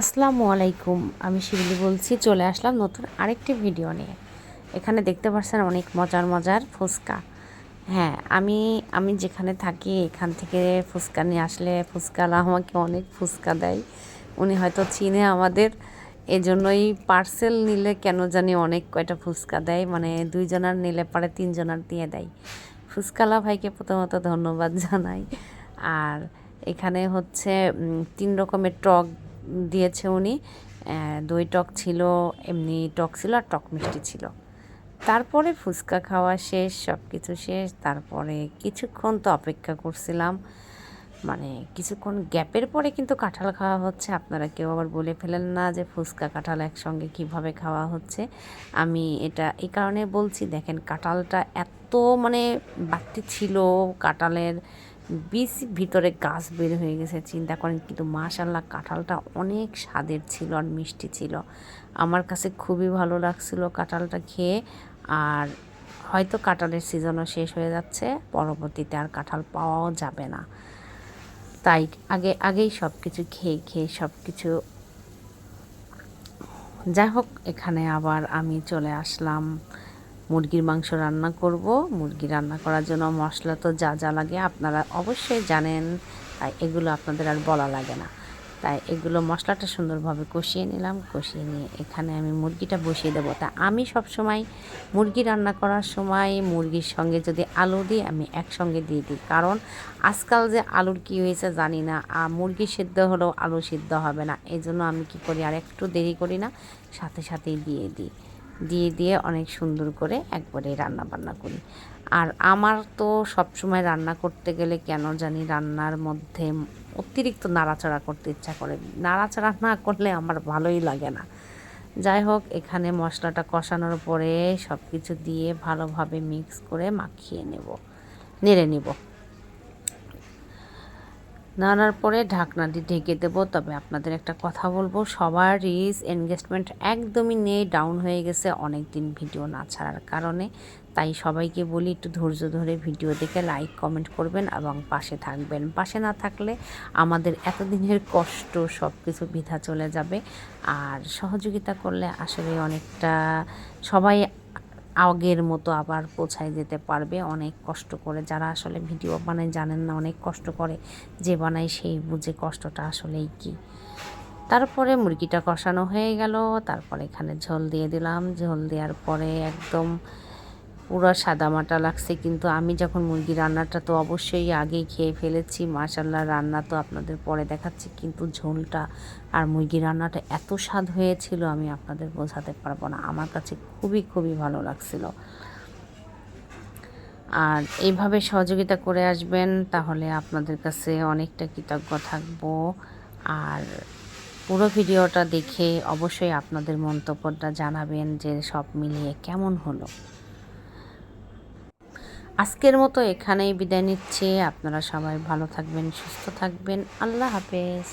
আসসালামু আলাইকুম, আমি শিবলি বলছি, চলে আসলাম নতুন আরেকটি ভিডিও নিয়ে। এখানে দেখতে পাচ্ছেন অনেক মজার মজার ফুচকা। হ্যাঁ আমি আমি যেখানে থাকি, এখান থেকে ফুচকা নিয়ে আসলে ফুচকালা আমাকে অনেক ফুচকা দেয়। উনি হয়তো চিনে আমাদের, এজন্যই পার্সেল নিলে কেন জানি অনেক কয়টা ফুচকা দেয় মানে দুইজনার নিলে পরে তিনজনার দিয়ে দেয়। ফুচকালা ভাইকে প্রথমত ধন্যবাদ জানাই। আর এখানে হচ্ছে তিন রকমের টক দিয়েছে উনি। দই টক ছিল, এমনি টক ছিল আর টক মিষ্টি ছিল। তারপরে ফুচকা খাওয়া শেষ সব কিছু শেষ। তারপরে কিছুক্ষণ তো অপেক্ষা করছিলাম। মানে কিছুক্ষণ গ্যাপের পরে কিন্তু কাঁঠাল খাওয়া হচ্ছে। আপনারা কেউ আবার বলে ফেলেন না যে ফুচকা, কাঁঠাল একসঙ্গে কীভাবে খাওয়া হচ্ছে। আমি এটা এই কারণে বলছি, দেখেন কাঁঠালটা এত মানে বাড়তি ছিল, কাঁঠালের বীজ ভিতরে গাছ বের হয়ে গেছে, চিন্তা করেন কিন্তু মাশাল্লাহ কাঁঠালটা অনেক স্বাদের ছিল আর মিষ্টি ছিল। আমার কাছে খুবই ভালো লাগছিল কাঁঠালটা খেয়ে, আর হয়তো কাঁঠালের সিজনও শেষ হয়ে যাচ্ছে, পরবর্তীতে আর কাঁঠাল পাওয়াও যাবে না। তাই আগে, আগেই সব কিছু খেয়ে খেয়ে সব কিছু যাই হোক, এখানে আবার আমি চলে আসলাম। মুরগির মাংস রান্না করব। মুরগি রান্না করার জন্য মশলা তো যা যা লাগে আপনারা অবশ্যই জানেন, তাই এগুলো আপনাদের আর বলা লাগে না। তাই এগুলো মশলাটা সুন্দরভাবে কষিয়ে নিলাম, কষিয়ে নিয়ে এখানে আমি মুরগিটা বসিয়ে দেবো। তা আমি সব সময় মুরগি রান্না করার সময় মুরগির সঙ্গে যদি আলু দিই, আমি একসঙ্গে দিয়ে দিই। কারণ আজকাল যে আলুর কী হয়েছে জানি না, আর মুরগি সিদ্ধ হলেও আলু সিদ্ধ হবে না। এই জন্য আমি কি করি, আর একটু দেরি করি না, সাথে সাথেই দিয়ে দিই। দিয়ে দিয়ে অনেক সুন্দর করে একবারে রান্না বান্না করি। আর আমার তো সবসময় রান্না করতে গেলে কেন জানি রান্নার মধ্যে অতিরিক্ত নাড়াচাড়া করতে ইচ্ছা করে। নাড়াচাড়া না করলে আমার ভালোই লাগে না। যাই হোক, এখানে মশলাটা কষানোর পরে সব কিছু দিয়ে ভালোভাবে মিক্স করে মাখিয়ে নেব, নেড়ে নেব। নাড়ার পরে ঢাকনা দিয়ে ঢেকে দেবো। তবে আপনাদের একটা কথা বলব সবার রিস এনগেজমেন্ট একদমই নেই ডাউন হয়ে গেছে অনেক দিন ভিডিও না ছাড়ার কারণে। তাই সবাইকে বলি, একটু ধৈর্য ধরে ভিডিও দেখে লাইক কমেন্ট করবেন এবং পাশে থাকবেন। পাশে না থাকলে আমাদের এতদিনের কষ্ট সব কিছু বৃথা চলে যাবে। আর সহযোগিতা করলে আসলে অনেকটা সবাই আগের মতো আবার পৌঁছায় যেতে পারবে। অনেক কষ্ট করে, যারা আসলে ভিডিও বানায় জানেন না, অনেক কষ্ট করে যে বানায় সেই বুঝে কষ্টটা আসলেই কি। তারপরে মুরগিটা কষানো হয়ে গেল, তারপরে এখানে ঝোল দিয়ে দিলাম। ঝোল দেওয়ার পরে একদম পুরো সাদামাটা লাগছে, কিন্তু আমি যখন মুরগি রান্নাটা তো অবশ্যই আগেই খেয়ে ফেলেছি। মাশাল্লাহ রান্না তো আপনাদের পরে দেখাচ্ছি, কিন্তু ঝোলটা আর মুরগি রান্নাটা এত স্বাদ হয়েছিল, আমি আপনাদের বোঝাতে পারব না। আমার কাছে খুবই খুবই ভালো লাগছিল। আর এইভাবে সহযোগিতা করে আসবেন, তাহলে আপনাদের কাছে অনেকটা কৃতজ্ঞ থাকব। আর পুরো ভিডিওটা দেখে অবশ্যই আপনাদের মন্তব্যটা জানাবেন যে সব মিলিয়ে কেমন হলো। আজকের মতো এখানেই বিদায় নিচ্ছি। আপনারা সবাই ভালো থাকবেন সুস্থ থাকবেন। আল্লাহ হাফেজ।